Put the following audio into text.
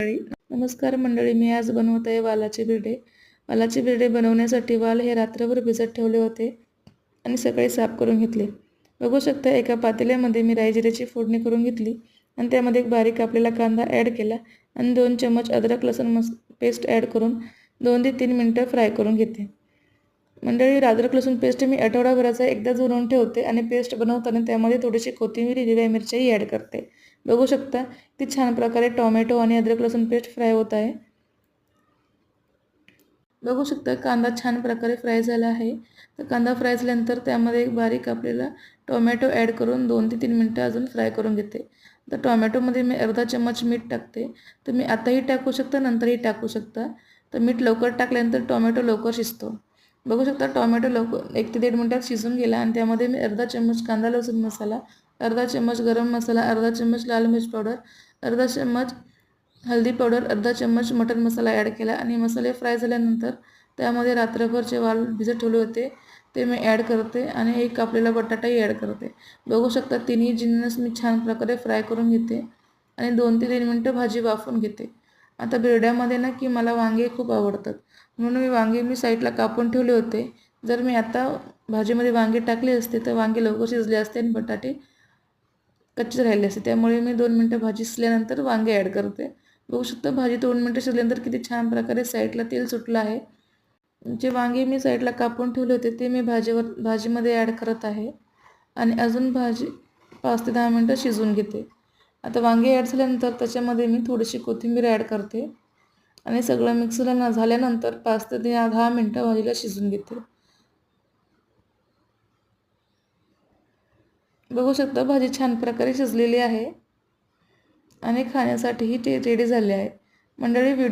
मंडळी नमस्कार मंडळी. मी आज बनवत आहे वालाचे बिरडे वालाचे बिरडे बनवण्यासाठी वाल हे रात्रभर भिजत ठेवले होते आणि सकाळी साफ करून घेतले. बघू शकता एका पातेल्यामध्ये मी रायजिऱ्याची फोडणी करून घेतली आणि त्यामध्ये एक बारीक कापलेला कांदा ॲड केला आणि दोन चम्मच अद्रक लसूण मस पेस्ट ॲड करून दोन ते तीन मिनटं फ्राय करून घेते मंडळी अद्रक लसूण पेस्ट मी आठवडाभराचा एकदाच बनवून ठेवते आणि पेस्ट बनवताना त्यामध्ये थोडीशी कोथिंबीर हिरव्या मिरच्याही ॲड करते. बघू शकता. ती छान प्रकारे टॉमॅटो आणि अद्रक लसूण पेस्ट फ्राय होत आहे. बघू शकता कांदा छान प्रकारे फ्राय झाला आहे. तर कांदा फ्राय झाल्यानंतर त्यामध्ये एक बारीक आपल्याला टोमॅटो ॲड करून दोन ते तीन मिनटं अजून फ्राय करून घेते. तर टोमॅटोमध्ये मी अर्धा चम्मच मीठ टाकते. तर मी आताही टाकू शकता नंतरही टाकू शकता. तर मीठ लवकर टाकल्यानंतर टोमॅटो लवकर शिजतो. बघू शकता टोमॅटो लवकर एक ते दीड मिनटात शिजून गेला आणि त्यामध्ये मी अर्धा चम्मच कांदा लसूण मसाला अर्धा चम्मच गरम मसाला अर्धा चम्मच लाल मिर्च पावडर अर्धा चम्मच हल्दी पावडर अर्धा चम्मच मटन मसाला ॲड केला आणि मसाले फ्राय झाल्यानंतर त्यामध्ये रात्रभर जे वाल भिजत ठेवले होते. ते मी ॲड करते आणि एक कापलेला बटाटाही ॲड करते. बघू शकता तिन्ही जिन्नस मी छान प्रकारे फ्राय करून घेते आणि दोन ते तीन मिनटं भाजी वाफून घेते. आता बिरड्यामध्ये ना की मला वांगे खूप आवडतात. म्हणून मी वांगे मी साईडला कापून ठेवले होते. जर मी आता भाजीमध्ये वांगे टाकले असते तर वांगे लवकर शिजले असते आणि बटाटे कच्चे राहिले असते. त्यामुळे मी दोन मिनटं भाजी शिजल्यानंतर वांगे ॲड करते. बघू शकता भाजी दोन मिनटं शिजल्यानंतर किती छान प्रकारे साईडला तेल सुटलं आहे. जे वांगे मी साईडला कापून ठेवले होते ते मी भाजीवर भाजीमध्ये ॲड करत आहे. आणि अजून भाजी पाच ते दहा मिनटं शिजवून घेते. आता वांगे ॲड झाल्यानंतर त्याच्यामध्ये मी थोडीशी कोथिंबीर ॲड करते. आणि सगळं मिक्सरला झाल्यानंतर पाच ते दहा मिनटं भाजीला शिजून घेते. बघू शकता भाजी छान प्रकारे शिजलेली आहे. आणि खाण्यासाठीही ते रेडी झाले आहे मंडळी व्हिडिओ